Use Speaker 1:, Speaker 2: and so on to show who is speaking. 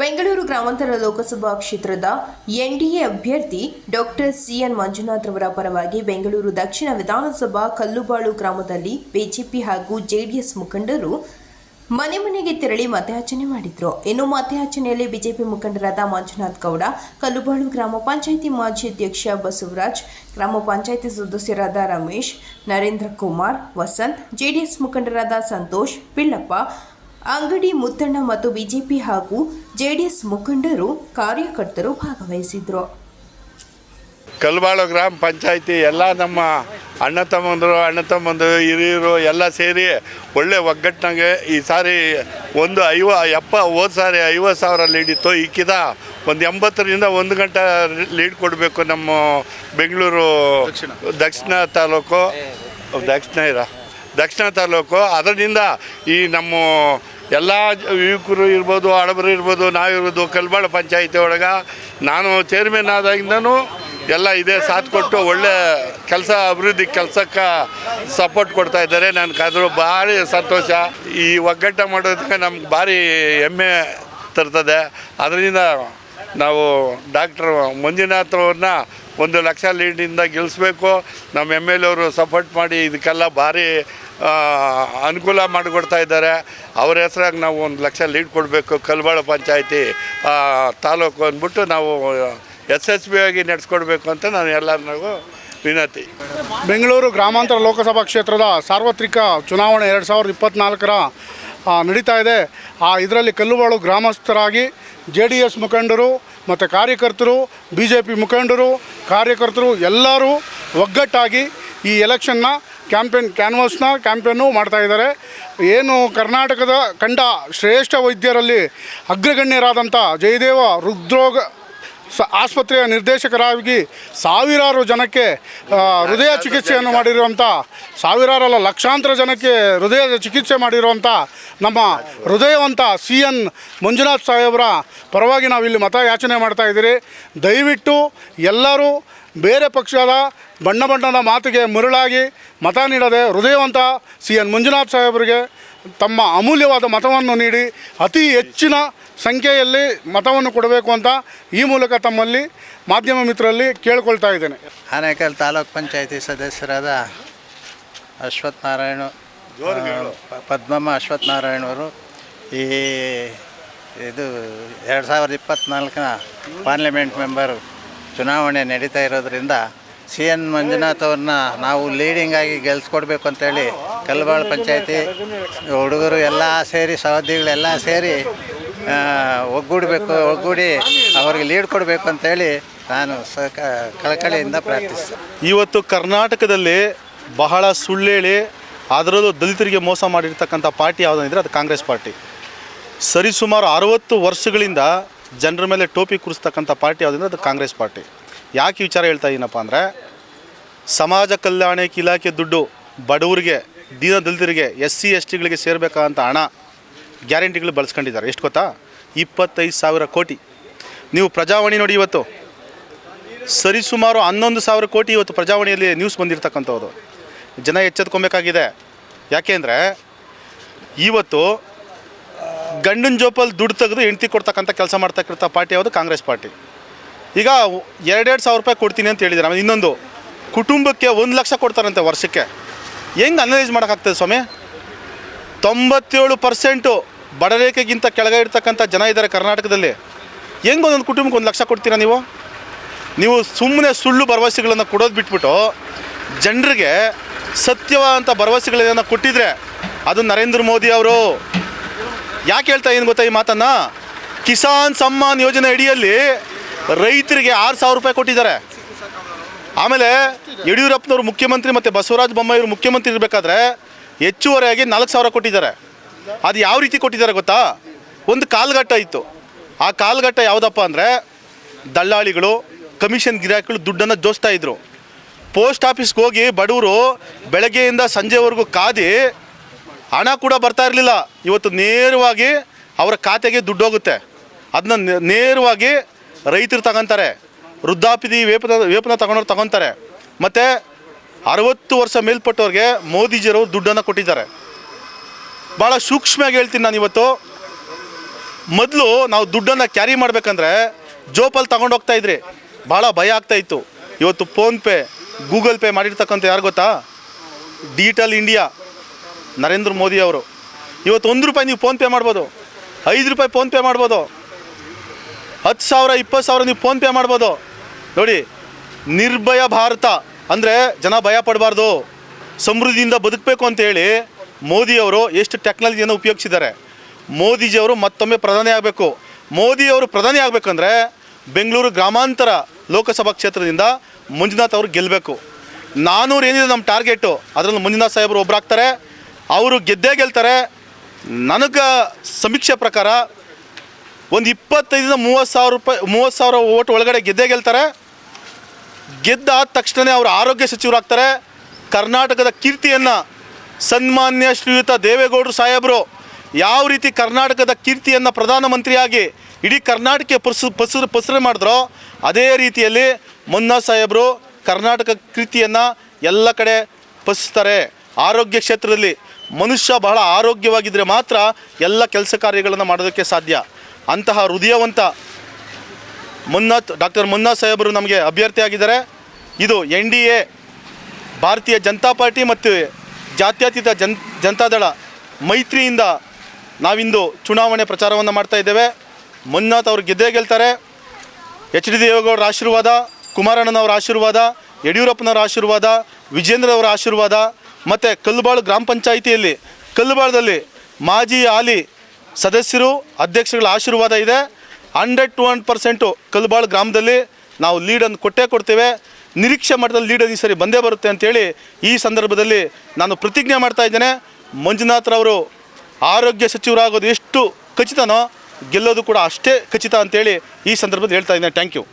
Speaker 1: ಬೆಂಗಳೂರು ಗ್ರಾಮಾಂತರ ಲೋಕಸಭಾ ಕ್ಷೇತ್ರದ ಎನ್ಡಿಎ ಅಭ್ಯರ್ಥಿ ಡಾಕ್ಟರ್ ಸಿಎನ್ ಮಂಜುನಾಥ್ ರವರ ಪರವಾಗಿ ಬೆಂಗಳೂರು ದಕ್ಷಿಣ ವಿಧಾನಸಭಾ ಕಲ್ಲುಬಾಳು ಗ್ರಾಮದಲ್ಲಿ ಬಿಜೆಪಿ ಹಾಗೂ ಜೆಡಿಎಸ್ ಮುಖಂಡರು ಮನೆ ಮನೆಗೆ ತೆರಳಿ ಮತಯಾಚನೆ ಮಾಡಿದ್ರು. ಇನ್ನು ಮತಯಾಚನೆಯಲ್ಲಿ ಬಿಜೆಪಿ ಮುಖಂಡರಾದ ಮಂಜುನಾಥ್ ಗೌಡ, ಕಲ್ಲುಬಾಳು ಗ್ರಾಮ ಪಂಚಾಯಿತಿ ಮಾಜಿ ಅಧ್ಯಕ್ಷ ಬಸವರಾಜ್, ಗ್ರಾಮ ಪಂಚಾಯಿತಿ ಸದಸ್ಯರಾದ ರಮೇಶ್, ನರೇಂದ್ರ ಕುಮಾರ್, ವಸಂತ್, ಜೆಡಿಎಸ್ ಮುಖಂಡರಾದ ಸಂತೋಷ್ ಪಿಳ್ಳಪ್ಪ ಅಂಗಡಿ ಮುತ್ತಣ್ಣ ಮತ್ತು ಬಿಜೆಪಿ ಹಾಗೂ ಜೆಡಿಎಸ್ ಮುಖಂಡರು ಕಾರ್ಯಕರ್ತರು ಭಾಗವಹಿಸಿದ್ರು.
Speaker 2: ಕಲ್ಬಾಳು ಗ್ರಾಮ ಪಂಚಾಯಿತಿ ಎಲ್ಲ ನಮ್ಮ ಅಣ್ಣ ತಮ್ಮಂದರು ಅಣ್ಣ ತಮ್ಮಂದರು ಹಿರಿಯರು ಎಲ್ಲ ಸೇರಿ ಒಳ್ಳೆ ಒಗ್ಗಟ್ಟಿನಾಗೆ ಈ ಸಾರಿ ಒಂದು ಐವ ಎಪ್ಪ ಹೋದ ಸಾರಿ ಐವತ್ತು ಸಾವಿರ ಲೀಡಿತ್ತು ಇಕ್ಕಿದ ಈಕಿದ ಒಂದು ಎಂಬತ್ತರಿಂದ ಒಂದು ಗಂಟೆ ಲೀಡ್ ಕೊಡಬೇಕು ನಮ್ಮ ಬೆಂಗಳೂರು ದಕ್ಷಿಣ. ತಾಲೂಕು ದಕ್ಷಿಣ ಇರ ದಕ್ಷಿಣ ತಾಲೂಕು. ಅದರಿಂದ ಈ ನಮ್ಮ ಎಲ್ಲ ಯುವಕರು ಇರ್ಬೋದು ಹಡಬರು ಇರ್ಬೋದು ನಾವಿರ್ಬೋದು ಕಲ್ಬಾಳ ಪಂಚಾಯಿತಿ ಒಳಗೆ. ನಾನು ಚೇರ್ಮನ್ ಆದಾಗಿಂದನೂ ಎಲ್ಲ ಇದೇ ಸಾಥ್ ಕೊಟ್ಟು ಒಳ್ಳೆ ಕೆಲಸ, ಅಭಿವೃದ್ಧಿ ಕೆಲಸಕ್ಕೆ ಸಪೋರ್ಟ್ ಕೊಡ್ತಾ ಇದ್ದಾರೆ. ನನಗೆ ಅದ್ರ ಭಾರಿ ಸಂತೋಷ. ಈ ಒಗ್ಗಟ್ಟ ಮಾಡೋದಕ್ಕೆ ನಮ್ಗೆ ಭಾರಿ ಹೆಮ್ಮೆ ತರ್ತದೆ. ಅದರಿಂದ ನಾವು ಡಾಕ್ಟರ್ ಮಂಜುನಾಥ್ ಅವ್ರನ್ನ ಒಂದು ಲಕ್ಷ ಲೀಡಿಂದ ಗೆಲ್ಲಿಸ್ಬೇಕು ನಮ್ಮ ಎಂ ಎಲ್ ಅವರು ಸಪೋರ್ಟ್ ಮಾಡಿ ಇದಕ್ಕೆಲ್ಲ ಭಾರಿ ಅನುಕೂಲ ಮಾಡಿಕೊಡ್ತಾ ಇದ್ದಾರೆ. ಅವ್ರ ಹೆಸ್ರಾಗಿ ನಾವು ಒಂದು ಲಕ್ಷ ಲೀಡ್ ಕೊಡಬೇಕು ಕಲ್ಬಾಳ ಪಂಚಾಯತಿ ತಾಲೂಕು ಅಂದ್ಬಿಟ್ಟು ನಾವು ಎಸ್ ಎಸ್ ಬಿ ಆಗಿ ನಡೆಸ್ಕೊಡ್ಬೇಕು ಅಂತ ನಾನು ಎಲ್ಲರಿಗೂ ವಿನಂತಿ.
Speaker 3: ಬೆಂಗಳೂರು ಗ್ರಾಮಾಂತರ ಲೋಕಸಭಾ ಕ್ಷೇತ್ರದ ಸಾರ್ವತ್ರಿಕ ಚುನಾವಣೆ ಎರಡು ಸಾವಿರದ ಇಪ್ಪತ್ತ್ನಾಲ್ಕರ ನಡೀತಾ ಇದೆ. ಆ, ಇದರಲ್ಲಿ ಕಲ್ಲುಬಾಳು ಗ್ರಾಮಸ್ಥರಾಗಿ ಜೆ ಡಿ ಎಸ್ ಮುಖಂಡರು ಮತ್ತು ಕಾರ್ಯಕರ್ತರು ಬಿ ಜೆ ಪಿ ಮುಖಂಡರು, ಕಾರ್ಯಕರ್ತರು ಎಲ್ಲರೂ ಒಗ್ಗಟ್ಟಾಗಿ ಈ ಎಲೆಕ್ಷನ್ನ ಕ್ಯಾಂಪೇನ್, ಕ್ಯಾನ್ವಾಸ್ನ ಕ್ಯಾಂಪೇನು ಮಾಡ್ತಾಯಿದ್ದಾರೆ ಏನು ಕರ್ನಾಟಕದ ಕಂಡ ಶ್ರೇಷ್ಠ ವೈದ್ಯರಲ್ಲಿ ಅಗ್ರಗಣ್ಯರಾದಂಥ ಜಯದೇವ ಹೃದ್ರೋಗ ಸ ಆಸ್ಪತ್ರೆಯ ನಿರ್ದೇಶಕರಾಗಿ ಸಾವಿರಾರು ಜನಕ್ಕೆ ಹೃದಯ ಚಿಕಿತ್ಸೆಯನ್ನು ಮಾಡಿರುವಂಥ, ಸಾವಿರಾರಲ್ಲ ಲಕ್ಷಾಂತರ ಜನಕ್ಕೆ ಹೃದಯದ ಚಿಕಿತ್ಸೆ ಮಾಡಿರುವಂಥ ನಮ್ಮ ಹೃದಯವಂತ ಸಿ ಎನ್ ಮಂಜುನಾಥ್ ಸಾಹೇಬರ ಪರವಾಗಿ ನಾವಿಲ್ಲಿ ಮತ ಯಾಚನೆ ಮಾಡ್ತಾ ಇದ್ದೀರಿ. ದಯವಿಟ್ಟು ಎಲ್ಲರೂ ಬೇರೆ ಪಕ್ಷದ ಬಣ್ಣ ಬಣ್ಣದ ಮಾತಿಗೆ ಮರುಳಾಗಿ ಮತ ನೀಡದೆ ಹೃದಯವಂತ ಸಿ ಎನ್ ಮಂಜುನಾಥ್ ಸಾಹೇಬರಿಗೆ ತಮ್ಮ ಅಮೂಲ್ಯವಾದ ಮತವನ್ನು ನೀಡಿ ಅತಿ ಹೆಚ್ಚಿನ ಸಂಖ್ಯೆಯಲ್ಲಿ ಮತವನ್ನು ಕೊಡಬೇಕು ಅಂತ ಈ ಮೂಲಕ ತಮ್ಮಲ್ಲಿ ಮಾಧ್ಯಮ ಮಿತ್ರರಲ್ಲಿ ಕೇಳ್ಕೊಳ್ತಾ ಇದ್ದೇನೆ.
Speaker 4: ಆನೇಕಲ್ ತಾಲೂಕ್ ಪಂಚಾಯತಿ ಸದಸ್ಯರಾದ ಅಶ್ವಥ್ ನಾರಾಯಣ ಪದ್ಮಮ್ಮ ಅಶ್ವಥ್ ನಾರಾಯಣವರು ಈ ಇದು ಎರಡು ಸಾವಿರದ ಇಪ್ಪತ್ತ್ನಾಲ್ಕನ ಪಾರ್ಲಿಮೆಂಟ್ ಮೆಂಬರ್ ಚುನಾವಣೆ ನಡೀತಾ ಇರೋದರಿಂದ ಸಿ ಎನ್ ಮಂಜುನಾಥ್ ಅವ್ರನ್ನ ನಾವು ಲೀಡಿಂಗಾಗಿ ಗೆಲ್ಸ್ಕೊಡ್ಬೇಕು ಅಂತೇಳಿ ಕಲ್ಬಾಳ ಪಂಚಾಯತಿ, ಹುಡುಗರು ಎಲ್ಲ ಸೇರಿ ಸಹೋದ್ಯೋಗಿಗಳೆಲ್ಲ ಸೇರಿ ಒಗ್ಗೂಡಬೇಕು, ಒಗ್ಗೂಡಿ ಅವ್ರಿಗೆ ಲೀಡ್ ಕೊಡಬೇಕು ಅಂತೇಳಿ ನಾನು ಸ ಕಳಕಳಿಯಿಂದ ಪ್ರಾರ್ಥಿಸ್ತೇನೆ
Speaker 5: ಇವತ್ತು ಕರ್ನಾಟಕದಲ್ಲಿ ಬಹಳ ಸುಳ್ಳೇಳಿ ಅದರಲ್ಲೂ ದಲಿತರಿಗೆ ಮೋಸ ಮಾಡಿರ್ತಕ್ಕಂಥ ಪಾರ್ಟಿ ಯಾವುದಂದರೆ ಅದು ಕಾಂಗ್ರೆಸ್ ಪಾರ್ಟಿ. ಸರಿಸುಮಾರು ಅರವತ್ತು ವರ್ಷಗಳಿಂದ ಜನರ ಮೇಲೆ ಟೋಪಿ ಕೂರಿಸ್ತಕ್ಕಂಥ ಪಾರ್ಟಿ ಯಾವುದಂದ್ರೆ ಅದು ಕಾಂಗ್ರೆಸ್ ಪಾರ್ಟಿ. ಯಾಕೆ ವಿಚಾರ ಹೇಳ್ತಾ ಇದ್ದೀನಪ್ಪ ಅಂದರೆ, ಸಮಾಜ ಕಲ್ಯಾಣ ಇಲಾಖೆ ದುಡ್ಡು ಬಡವರಿಗೆ ದೀನ ದಲಿತರಿಗೆ ಎಸ್ ಸಿ ಎಸ್ ಟಿಗಳಿಗೆ ಸೇರಬೇಕಂತ ಹಣ ಗ್ಯಾರಂಟಿಗಳು ಬಳಸ್ಕೊಂಡಿದ್ದಾರೆ. ಎಷ್ಟು ಗೊತ್ತಾ? ಇಪ್ಪತ್ತೈದು ಸಾವಿರ ಕೋಟಿ. ನೀವು ಪ್ರಜಾವಾಣಿ ನೋಡಿ ಇವತ್ತು. ಸರಿಸುಮಾರು ಹನ್ನೊಂದು ಸಾವಿರ ಕೋಟಿ ಇವತ್ತು ಪ್ರಜಾವಾಣಿಯಲ್ಲಿ ನ್ಯೂಸ್ ಬಂದಿರತಕ್ಕಂಥದ್ದು. ಜನ ಎಚ್ಚೆತ್ಕೊಬೇಕಾಗಿದೆ ಯಾಕೆಂದರೆ ಇವತ್ತು ಗಂಡನ ಜೋಪಲ್ಲಿ ದುಡ್ಡು ತೆಗೆದು ಹೆಂಡ್ತಿ ಕೊಡ್ತಕ್ಕಂಥ ಕೆಲಸ ಮಾಡ್ತಕ್ಕಂಥ ಪಾರ್ಟಿ ಯಾವುದು? ಕಾಂಗ್ರೆಸ್ ಪಾರ್ಟಿ. ಈಗ ಎರಡೆರಡು ಸಾವಿರ ರೂಪಾಯಿ ಕೊಡ್ತೀನಿ ಅಂತ ಹೇಳಿದ್ದಾರೆ. ಇನ್ನೊಂದು, ಕುಟುಂಬಕ್ಕೆ ಒಂದು ಲಕ್ಷ ಕೊಡ್ತಾರಂತೆ ವರ್ಷಕ್ಕೆ. ಹೆಂಗೆ ಅನಲೈಸ್ ಮಾಡೋಕ್ಕಾಗ್ತದೆ ಸ್ವಾಮಿ? ತೊಂಬತ್ತೇಳು ಪರ್ಸೆಂಟು ಬಡರೇಖೆಗಿಂತ ಕೆಳಗೆ ಇರ್ತಕ್ಕಂಥ ಜನ ಇದ್ದಾರೆ ಕರ್ನಾಟಕದಲ್ಲಿ. ಹೆಂಗೆ ಒಂದೊಂದು ಕುಟುಂಬಕ್ಕೆ ಒಂದು ಲಕ್ಷ ಕೊಡ್ತೀರಾ ನೀವು? ನೀವು ಸುಮ್ಮನೆ ಸುಳ್ಳು ಭರವಸೆಗಳನ್ನು ಕೊಡೋದು ಬಿಟ್ಬಿಟ್ಟು ಜನರಿಗೆ ಸತ್ಯವಾದಂಥ ಭರವಸೆಗಳನ್ನ ಕೊಟ್ಟಿದ್ರೆ ಅದು ನರೇಂದ್ರ ಮೋದಿ ಅವರು ಯಾಕೆ ಹೇಳ್ತಾ ಏನು ಗೊತ್ತಾ ಈ ಮಾತನ್ನು? ಕಿಸಾನ್ ಸಮ್ಮಾನ್ ಯೋಜನೆ ಅಡಿಯಲ್ಲಿ ರೈತರಿಗೆ ಆರು ಸಾವಿರ ರೂಪಾಯಿ ಕೊಟ್ಟಿದ್ದಾರೆ. ಆಮೇಲೆ ಯಡಿಯೂರಪ್ಪನವರು ಮುಖ್ಯಮಂತ್ರಿ ಮತ್ತು ಬಸವರಾಜ ಬೊಮ್ಮಾಯಿಯವರು ಮುಖ್ಯಮಂತ್ರಿ ಇರಬೇಕಾದ್ರೆ ಹೆಚ್ಚುವರಿಯಾಗಿ ನಾಲ್ಕು ಸಾವಿರ ಕೊಟ್ಟಿದ್ದಾರೆ. ಅದು ಯಾವ ರೀತಿ ಕೊಟ್ಟಿದ್ದಾರೆ ಗೊತ್ತಾ? ಒಂದು ಕಾಲ್ಘಟ್ಟ ಇತ್ತು. ಆ ಕಾಲ್ಘಟ್ಟ ಯಾವುದಪ್ಪ ಅಂದರೆ ದಳ್ಳಾಳಿಗಳು, ಕಮಿಷನ್ ಗಿರಾಕಿಗಳು ದುಡ್ಡನ್ನು ಜೋಸ್ತಾ ಇದ್ರು. ಪೋಸ್ಟ್ ಆಫೀಸ್ಗೆ ಹೋಗಿ ಬಡವರು ಬೆಳಗ್ಗೆಯಿಂದ ಸಂಜೆವರೆಗೂ ಕಾದಿ ಹಣ ಕೂಡ ಬರ್ತಾ ಇರಲಿಲ್ಲ. ಇವತ್ತು ನೇರವಾಗಿ ಅವರ ಖಾತೆಗೆ ದುಡ್ಡು ಹೋಗುತ್ತೆ. ಅದನ್ನ ನೇರವಾಗಿ ರೈತರು ತಗೊತಾರೆ. ವೃದ್ಧಾಪಿದಿ ವೇಪನ ವೇಪನ ತಗೊಂಡವ್ರು ತಗೊತಾರೆ. ಮತ್ತು ಅರವತ್ತು ವರ್ಷ ಮೇಲ್ಪಟ್ಟವ್ರಿಗೆ ಮೋದಿಜಿಯವರು ದುಡ್ಡನ್ನು ಕೊಟ್ಟಿದ್ದಾರೆ. ಭಾಳ ಸೂಕ್ಷ್ಮವಾಗಿ ಹೇಳ್ತೀನಿ ನಾನು ಇವತ್ತು. ಮೊದಲು ನಾವು ದುಡ್ಡನ್ನು ಕ್ಯಾರಿ ಮಾಡಬೇಕಂದ್ರೆ ಜೋಪಲ್ಲಿ ತಗೊಂಡು ಹೋಗ್ತಾ ಇದ್ರಿ. ಭಾಳ ಭಯ ಆಗ್ತಾ ಇತ್ತು. ಇವತ್ತು ಫೋನ್ಪೇ ಗೂಗಲ್ ಪೇ ಮಾಡಿರ್ತಕ್ಕಂಥ ಯಾರು ಗೊತ್ತಾ? ಡಿಜಿಟಲ್ ಇಂಡಿಯಾ, ನರೇಂದ್ರ ಮೋದಿ ಅವರು. ಇವತ್ತು ಒಂದು ರೂಪಾಯಿ ನೀವು ಫೋನ್ಪೇ ಮಾಡ್ಬೋದು. ಐದು ರೂಪಾಯಿ ಫೋನ್ಪೇ ಮಾಡ್ಬೋದು. ಹತ್ತು ಸಾವಿರ, ಇಪ್ಪತ್ತು ಸಾವಿರ ನೀವು ಫೋನ್ಪೇ ಮಾಡ್ಬೋದು. ನೋಡಿ, ನಿರ್ಭಯ ಭಾರತ. ಅಂದರೆ ಜನ ಭಯ ಪಡಬಾರ್ದು. ಸಮೃದ್ಧಿಯಿಂದ ಬದುಕಬೇಕು ಅಂತೇಳಿ ಮೋದಿಯವರು ಎಷ್ಟು ಟೆಕ್ನಾಲಜಿಯನ್ನು ಉಪಯೋಗಿಸಿದ್ದಾರೆ. ಮೋದಿಜಿಯವರು ಮತ್ತೊಮ್ಮೆ ಪ್ರಧಾನಿ ಆಗಬೇಕು. ಮೋದಿಯವರು ಪ್ರಧಾನಿ ಆಗಬೇಕಂದ್ರೆ ಬೆಂಗಳೂರು ಗ್ರಾಮಾಂತರ ಲೋಕಸಭಾ ಕ್ಷೇತ್ರದಿಂದ ಮಂಜುನಾಥ್ ಅವರು ಗೆಲ್ಲಬೇಕು ನಾನೂರು ಏನಿದೆ ನಮ್ಮ ಟಾರ್ಗೆಟು, ಅದರಲ್ಲಿ ಮಂಜುನಾಥ್ ಸಾಹೇಬರು ಒಬ್ಬರಾಗ್ತಾರೆ ಅವರು ಗೆದ್ದೇ ಗೆಲ್ತಾರೆ. ನನಗೆ ಸಮೀಕ್ಷೆ ಪ್ರಕಾರ ಒಂದು ಇಪ್ಪತ್ತೈದರಿಂದ ಮೂವತ್ತು ಸಾವಿರ ರೂಪಾಯಿ, ಮೂವತ್ತು ಸಾವಿರ ಓಟ್ ಒಳಗಡೆ ಗೆದ್ದೇ ಗೆಲ್ತಾರೆ. ಗೆದ್ದಾದ ತಕ್ಷಣ ಅವರು ಆರೋಗ್ಯ ಸಚಿವರಾಗ್ತಾರೆ. ಕರ್ನಾಟಕದ ಕೀರ್ತಿಯನ್ನು ಸನ್ಮಾನ್ಯ ಶ್ರೀಯುತ ದೇವೇಗೌಡರು ಸಾಹೇಬರು ಯಾವ ರೀತಿ ಕರ್ನಾಟಕದ ಕೀರ್ತಿಯನ್ನು ಪ್ರಧಾನಮಂತ್ರಿಯಾಗಿ ಇಡೀ ಕರ್ನಾಟಕಕ್ಕೆ ಪಸು ಪಸರು ಮಾಡಿದ್ರೋ ಅದೇ ರೀತಿಯಲ್ಲಿ ಮುನ್ನಾ ಸಾಹೇಬರು ಕರ್ನಾಟಕ ಕೀರ್ತಿಯನ್ನು ಎಲ್ಲ ಕಡೆ ಪಸಿಸ್ತಾರೆ. ಆರೋಗ್ಯ ಕ್ಷೇತ್ರದಲ್ಲಿ ಮನುಷ್ಯ ಬಹಳ ಆರೋಗ್ಯವಾಗಿದ್ದರೆ ಮಾತ್ರ ಎಲ್ಲ ಕೆಲಸ ಕಾರ್ಯಗಳನ್ನು ಮಾಡೋದಕ್ಕೆ ಸಾಧ್ಯ. ಅಂತಹ ಹೃದಯವಂತ ಮುನ್ನಾಥ್ ಡಾಕ್ಟರ್ ಮುನ್ನಾಥ್ ಸಾಹೇಬರು ನಮಗೆ ಅಭ್ಯರ್ಥಿಯಾಗಿದ್ದಾರೆ. ಇದು ಎನ್ ಡಿ ಎ, ಭಾರತೀಯ ಜನತಾ ಪಾರ್ಟಿ ಮತ್ತು ಜಾತ್ಯತೀತ ಜನ್ ಜನತಾದಳ ಮೈತ್ರಿಯಿಂದ ನಾವಿಂದು ಚುನಾವಣೆ ಪ್ರಚಾರವನ್ನು ಮಾಡ್ತಾ ಇದ್ದೇವೆ. ಮುನ್ನಾಥ್ ಅವರು ಗೆದ್ದೇ ಗೆಲ್ತಾರೆ. ಎಚ್ ಡಿ ದೇವೇಗೌಡರ ಆಶೀರ್ವಾದ, ಕುಮಾರಣ್ಣನವರ ಆಶೀರ್ವಾದ, ಯಡಿಯೂರಪ್ಪನವರ ಆಶೀರ್ವಾದ ವಿಜೇಂದ್ರವರ ಆಶೀರ್ವಾದ, ಮತ್ತು ಕಲ್ಲುಬಾಳು ಗ್ರಾಮ ಪಂಚಾಯಿತಿಯಲ್ಲಿ, ಕಲ್ಲುಬಾಳದಲ್ಲಿ ಮಾಜಿ ಹಾಲಿ ಸದಸ್ಯರು, ಅಧ್ಯಕ್ಷಗಳ ಆಶೀರ್ವಾದ ಇದೆ. Hundred to hundred percent Kalbal ಗ್ರಾಮದಲ್ಲಿ ನಾವು ಲೀಡನ್ನು ಕೊಟ್ಟೇ ಕೊಡ್ತೇವೆ. ನಿರೀಕ್ಷೆ ಮಟ್ಟದಲ್ಲಿ ಲೀಡ್ ಈ ಸರಿ ಬಂದೇ ಬರುತ್ತೆ ಅಂತೇಳಿ ಈ ಸಂದರ್ಭದಲ್ಲಿ ನಾನು ಪ್ರತಿಜ್ಞೆ ಮಾಡ್ತಾ ಇದ್ದೇನೆ. ಮಂಜುನಾಥ್ರವರು ಆರೋಗ್ಯ ಸಚಿವರಾಗೋದು ಎಷ್ಟು ಖಚಿತನೋ ಗೆಲ್ಲೋದು ಕೂಡ ಅಷ್ಟೇ ಖಚಿತ ಅಂತೇಳಿ ಈ ಸಂದರ್ಭದಲ್ಲಿ ಹೇಳ್ತಾ ಇದ್ದೇನೆ. Thank you